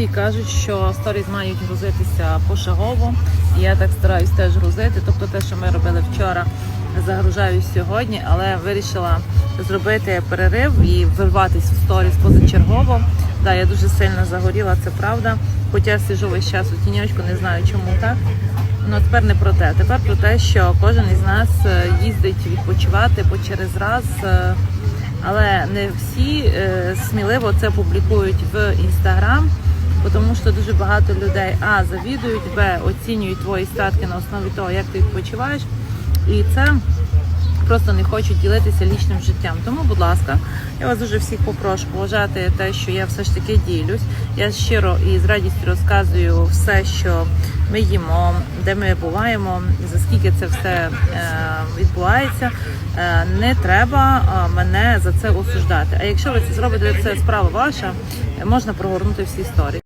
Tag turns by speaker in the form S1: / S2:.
S1: Всі кажуть, що сторіс мають грузитися пошагово. І я так стараюсь теж грузити. Тобто те, що ми робили вчора, загружаю сьогодні, але вирішила зробити перерив і вирватися в сторіс позачергово. Да, я дуже сильно загоріла, це правда. Хоча сижу весь час у тіньочку, не знаю чому так. Ну тепер не про те. Тепер про те, що кожен із нас е, їздить відпочивати по через раз. е, Але не всі е, сміливо це публікують в інстаграм, тому що дуже багато людей а завідують, б оцінюють твої статки на основі того, як ти відпочиваєш, і це просто не хочуть ділитися лічним життям. Тому, будь ласка, я вас дуже всіх попрошу поважати те, що я все ж таки ділюсь. Я щиро і з радістю розказую все, що ми їмо, де ми буваємо, за скільки це все е, відбувається. Е, не треба е, мене за це осуждати. А якщо ви це зробите, це справа ваша, можна прогорнути всі історії.